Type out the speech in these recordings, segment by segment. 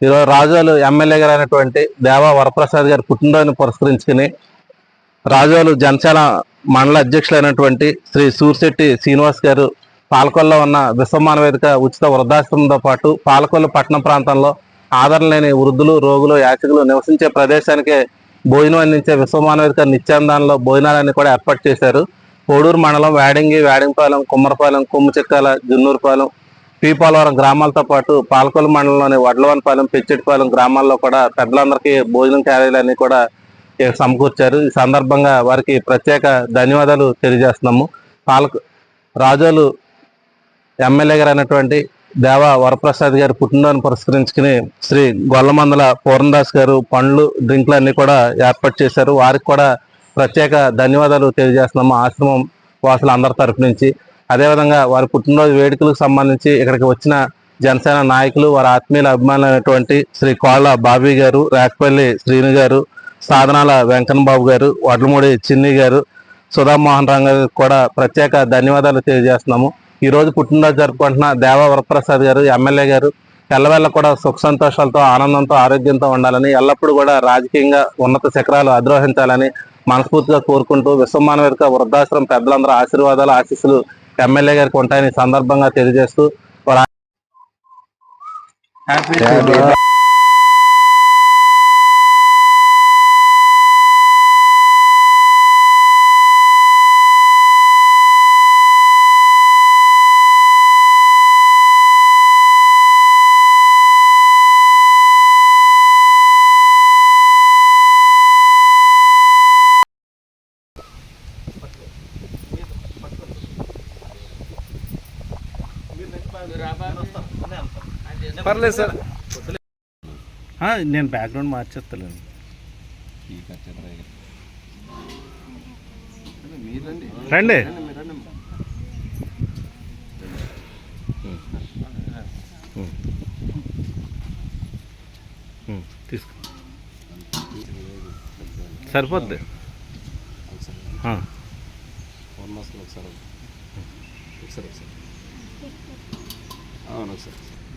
ఈరోజు రాజోలు ఎమ్మెల్యే గారు అయినటువంటి దేవా వరప్రసాద్ గారి పుట్టినరోజును పురస్కరించుకుని రాజోలు జనసేన మండల అధ్యక్షులైనటువంటి శ్రీ సూర్శెట్టి శ్రీనివాస్ గారు పాలకొల్లో ఉన్న విశ్వమాన వేదిక ఉచిత వృద్ధాశ్రమంతో పాటు పాలకొల్లు పట్టణ ప్రాంతంలో ఆదరణ లేని వృద్ధులు రోగులు యాచకులు నివసించే ప్రదేశానికే భోజనం అందించే విశ్వమాన వేదిక నిత్యాందానంలో భోజనాలన్నీ కూడా ఏర్పాటు చేశారు. కోడూరు మండలం వేడంగి వేడింగపాలెం కుమ్మరపాలెం కొమ్ముచెక్కాల జున్నూరుపాలెం పీపాలవరం గ్రామాలతో పాటు పాలకొల్లు మండలంలోని వడ్లవనపాలెం పెచ్చెటిపాలెం గ్రామాల్లో కూడా పెద్దలందరికీ భోజనం క్యారీలన్నీ కూడా సమకూర్చారు. ఈ సందర్భంగా వారికి ప్రత్యేక ధన్యవాదాలు తెలియజేస్తున్నాము. పాలక రాజోలు ఎమ్మెల్యే గారు అయినటువంటి దేవా వరప్రసాద్ గారి పుట్టినరోజును పురస్కరించుకుని శ్రీ గొల్లమందల పూర్ణదాస్ గారు పండ్లు డ్రింక్లు అన్నీ కూడా ఏర్పాటు చేశారు. వారికి కూడా ప్రత్యేక ధన్యవాదాలు తెలియజేస్తున్నాము ఆశ్రమం వాసులు అందరి తరఫు నుంచి. అదేవిధంగా వారి పుట్టినరోజు వేడుకలకు సంబంధించి ఇక్కడికి వచ్చిన జనసేన నాయకులు వారి ఆత్మీయుల అభిమానులైనటువంటి శ్రీ కోళ్ళ బాబీ గారు రాకపల్లి శ్రీను గారు సాధనాల వెంకన్న బాబు గారు వడ్లమూడి చిన్ని గారు సుధామోహన్ రావు గారు కూడా ప్రత్యేక ధన్యవాదాలు తెలియజేస్తున్నాము. ఈరోజు రోజు పుట్టినరోజు జరుపుకుంటున్న దేవ వరప్రసాద్ గారు ఎమ్మెల్యే గారు ఎల్లవేళ్ళ కూడా సుఖ సంతోషాలతో ఆనందంతో ఆరోగ్యంతో ఉండాలని ఎల్లప్పుడూ కూడా రాజకీయంగా ఉన్నత శిఖరాలు అధిరోహించాలని మనస్ఫూర్తిగా కోరుకుంటూ విశ్వమానవేదిక వృద్ధాశ్రమం పెద్దలందరూ ఆశీర్వాదాలు ఆశీస్సులు ఎమ్మెల్యే గారికి ఉంటాయని సందర్భంగా తెలియజేస్తూ పర్లేదు సార్. ఆ, నేను బ్యాక్గ్రౌండ్ మార్చేస్తాను రండి. తీసుకో. సరిపోద్ది. అవును ఒకసారి. ఉమ్. ఆ,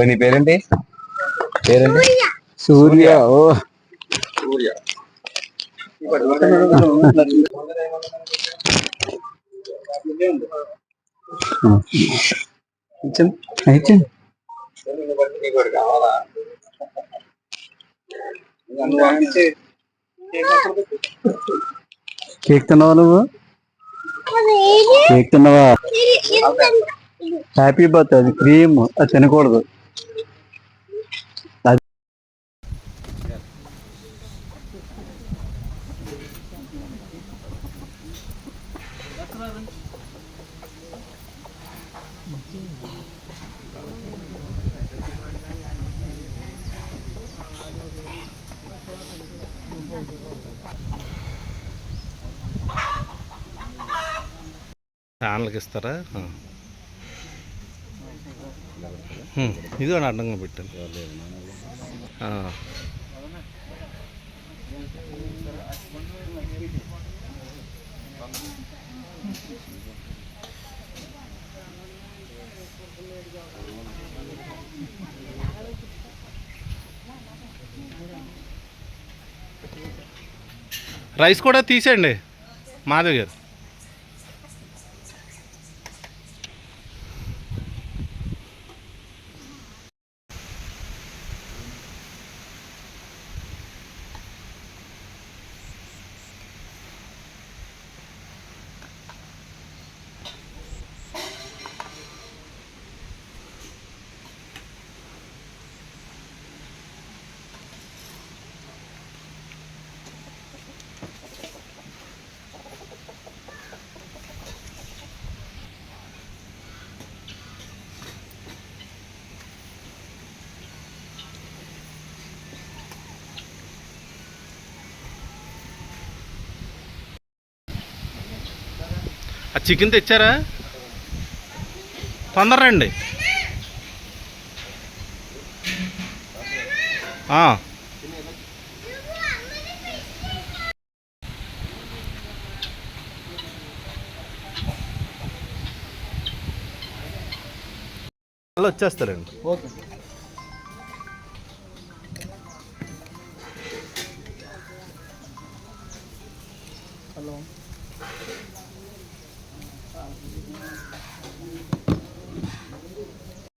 నీ పేరేంటి? పేరేంటి? సూర్య. ఓ. సూర్య కేక్ తిన్నావా నువ్వు? కేక్ తిన్నావా? హ్యాపీ బర్త్ అది క్రీమ్ అది తినకూడదు. అది ఛానల్కి ఇస్తారా? ఆ. ఉమ్, ఇదిగో నా అడ్డంగా పెట్టాను రైస్ కూడా తీసేయండి. మాధవ్ గారు. ఆ చికెన్ తెచ్చారా? తొందరండి అలా వచ్చేస్తారండి. ఓకే. హలో.